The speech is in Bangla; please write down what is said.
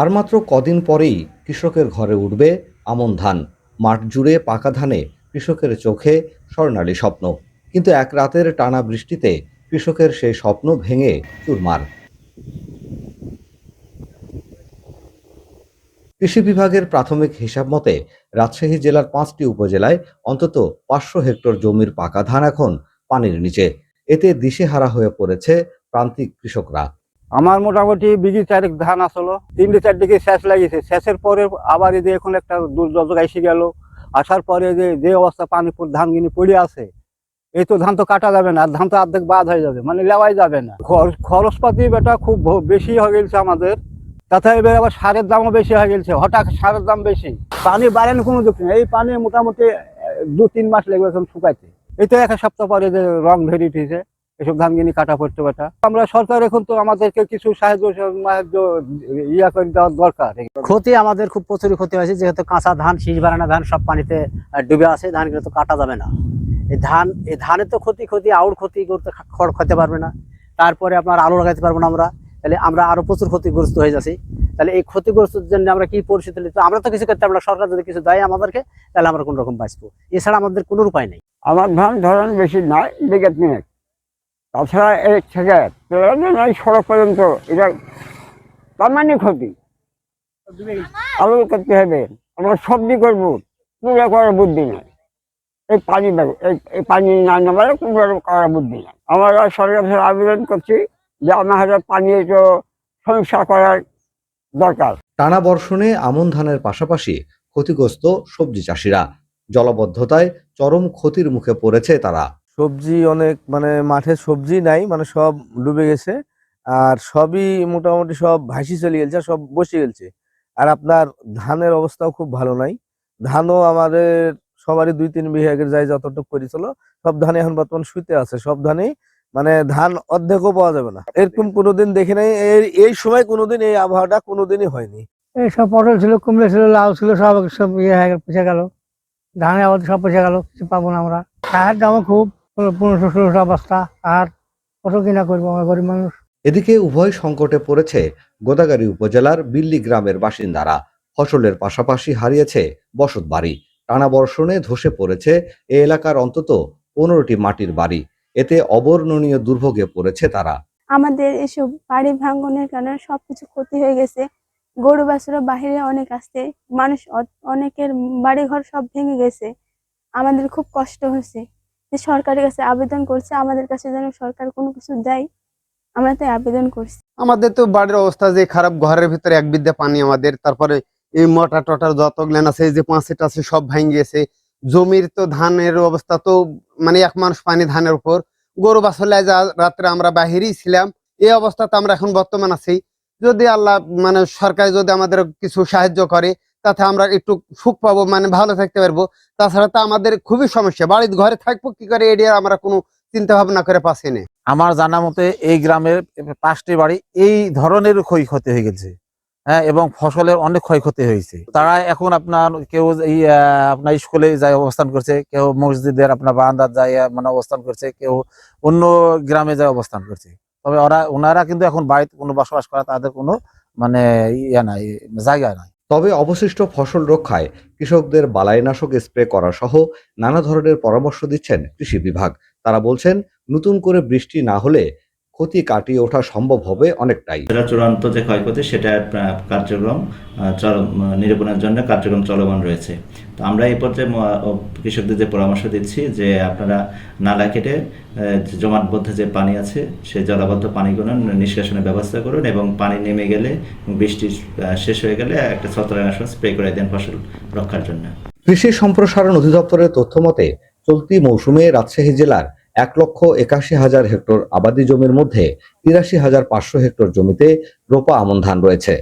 আর মাত্র কদিন পরেই কৃষকের ঘরে উঠবে আমন ধান। মাঠ জুড়ে পাকা ধানে কৃষকের চোখে স্বর্ণালী স্বপ্ন। কিন্তু এক রাতের টানা বৃষ্টিতে কৃষকের সেই স্বপ্ন ভেঙে চুরমার। কৃষি বিভাগের প্রাথমিক হিসাব মতে রাজশাহী জেলার পাঁচটি উপজেলায় অন্তত পাঁচশো হেক্টর জমির পাকা ধান এখন পানির নিচে। এতে দিশেহারা হয়ে পড়েছে প্রান্তিক কৃষকরা। আমার মোটামুটি বিঘি চারেক ধান আসলো, তিনটে চারদিকে শেষ লাগিয়েছে। শেষের পরে আবার এই যে এখন একটা দুর্যোগ এসে গেল, আসার পরে যে যে অবস্থা পানি ধান গিনি পড়ে আছে, এই তো ধান তো কাটা যাবে না, আর ধান তো অর্ধেক বাদ হয়ে যাবে মানে লেওয়াই যাবে না। খর- খরচপাতি বেটা খুব বেশি হয়ে গেছে আমাদের, তাতে এবার আবার সারের দামও বেশি হয়ে গেছে, হঠাৎ সারের দাম বেশি। পানি বাড়েন কোনো যুক্তি নেই, এই পানি মোটামুটি দু তিন মাস লেগে এখন শুকাইতে। এই তো এক সপ্তাহ পরে যে রং ধরে উঠেছে এসব ধান গিনি কাটা পড়তে বেটা আমরা সরকার এখন তো আমাদেরকে কিছু সাহায্য সাহায্য ইয়া করে দেওয়ার দরকার। ক্ষতি আমাদের খুব প্রচুর ক্ষতি হয়েছে যেহেতু কাঁচা ধান শীষ বানানো ধান সব পানিতে ডুবে আছে ধানগুলো তো কাটা যাবে না। এই ধান এই ধানের তো ক্ষতি ক্ষতি আউর ক্ষতি করতে খড় খেতে পারবে না। তারপরে আপনার আলু লাগাইতে পারব না আমরা। তাহলে আমরা আরও প্রচুর ক্ষতিগ্রস্ত হয়ে যাচ্ছি। তাহলে এই ক্ষতিগ্রস্তের জন্য আমরা কি পরিস্থিতি নিতে আমরা তো কিছু করতে পারব না সরকার যদি কিছু দেয় আমাদেরকে তাহলে আমরা কোন রকম বাঁচবো। এছাড়া আমাদের কোনো উপায় নেই। আমার ধান ধরেন বেশি নয় বিঘা তিনেক তাছাড়া এর থেকে নয়, সড়ক পর্যন্ত। এটা তার মানে ক্ষতি। আলু করতে হবে। আমরা সবজি করব। পুরো করার বুদ্ধি নাই। এই পানি এই পানি না নামালে পুরো করার বুদ্ধি নাই। আমরা সরকার কাছে আবেদন করছি যে আমাদের পানি তো সমস্যা করার দরকার। টানা বর্ষণে আমন ধানের পাশাপাশি ক্ষতিগ্রস্ত সবজি চাষিরা। জলবদ্ধতায় চরম ক্ষতির মুখে পড়েছে তারা। সবজি অনেক মানে মাঠে সবজি নাই মানে সব ডুবে গেছে। আর সবই মোটামুটি সব ভাসি চলে গেছে, সব বসে গেছে। আর আপনার ধানের অবস্থাও খুব ভালো নাই। ধানও আমাদের সবারই দুই তিন বিঘা যায় যতটুকু করেছিল সব ধানে এখন বর্তমান শুতে আছে, সব ধানেই মানে ধান অর্ধেকও পাওয়া যাবে না। এরকম কোনোদিন দেখি নাই এই সময় কোনোদিন এই আবহাওয়াটা কোনোদিনই হয়নি। এই সব পটল ছিল, কুমড়ো ছিল, লাউ ছিল, সব সব ইয়ে হয়ে গেল, পচে গেল। ধানে আবার সব পচে গেল, কিছু পাবো না আমরা। খুব। পনেরোশো ষোলোশো আর কত কিনা করব আমরা গরিব মানুষ? এদিকে উভয় সংকটে পড়েছে গোদাগাড়ি উপজেলার বিল্লি গ্রামের বাসিন্দারা। ফসলের পাশাপাশি হারিয়েছে বসত বাড়ি। টানা বর্ষণে ধসে পড়েছে এ এলাকার অন্তত পনেরোটি মাটির বাড়ি। এতে অবর্ণনীয় দুর্ভোগে পড়েছে তারা। আমাদের এসব বাড়ি ভাঙনের কারণে সবকিছু ক্ষতি হয়ে গেছে। গরু বাছুরা বাহিরে অনেক আসছে। মানুষ অনেকের বাড়ি ঘর সব ভেঙে গেছে। আমাদের খুব কষ্ট হয়েছে। যে সরকারের কাছে আবেদন করছে, আমাদের কাছে যেন সরকার কোনো কিছু দেয়, আমরা তাই আবেদন করছি। আমাদের তো বাড়ির অবস্থা যে খারাপ, ঘরের ভিতরে এক বিদ্যা পানি আমাদের, তারপরে এই মোটা টটার যত গ্ল্যান আছে যে পাঁচেট আছে সব ভাঙে গেছে। জমির তো ধানের অবস্থা তো মানে এক মানুষ পানি ধানের উপর। গরু বাছলে যা রাত্রে আমরা বাহিরেই ছিলাম, এই অবস্থাতে আমরা এখন বর্তমান আছি। যদি আল্লাহ মানে সরকার যদি আমাদের কিছু সাহায্য করে তাতে আমরা একটু সুখ পাবো মানে ভালো থাকতে পারব। তাছাড়া তো আমাদের খুবই সমস্যা, বাড়ির ঘরে থাকব কি করে এরিয়া আমরা কোনো চিন্তা ভাবনা করে পাচ্ছি না আমার জানা মতে এই গ্রামের পাঁচটি বাড়ি এই ধরনের ক্ষয়ক্ষতি হয়ে গেছে হ্যাঁ এবং ফসলের অনেক ক্ষয়ক্ষতি হয়েছে। তারা এখন আপনার কেউ এই আপনার স্কুলে যায় অবস্থান করছে, কেউ মসজিদের আপনার বারান্দার যায় মানে অবস্থান করছে, কেউ অন্য গ্রামে যায় অবস্থান করছে। তবে ওরা, ওনারা কিন্তু এখন বাড়িতে কোনো বসবাস করা তাদের কোনো মানে ইয়ে নাই, জায়গা নাই। তবে অবশিষ্ট ফসল রক্ষায় কৃষকদের বালাইনাশক স্প্রে করা সহ নানা ধরনের পরামর্শ দিচ্ছেন কৃষি বিভাগ। তারা বলছেন, নতুন করে বৃষ্টি না হলে ক্ষতি কাটিয়ে ওঠা সম্ভব হবে অনেকটাই। চূড়ান্ত যে ক্ষয়ক্ষতি সেটা কার্যক্রম নিরূপণের জন্য কার্যক্রম চলমান রয়েছে। তো আমরা এই পর্যায়ে কৃষকদের যে পরামর্শ দিচ্ছি যে আপনারা নালা কেটে জমাটবদ্ধ যে পানি আছে সেই জলাবদ্ধ পানিগুলো নিষ্কাশনের ব্যবস্থা করুন এবং পানি নেমে গেলে বৃষ্টি শেষ হয়ে গেলে একটা ছত্রাকনাশক স্প্রে করে দেন ফসল রক্ষার জন্য। কৃষি সম্প্রসারণ অধিদপ্তরের তথ্য মতে চলতি মৌসুমে রাজশাহী জেলার এক লক্ষ একাশি হাজার হেক্টর আবাদি জমির মধ্যে তিরাশি হাজার পাঁচশো হেক্টর জমিতে রোপা আমন ধান রয়েছে।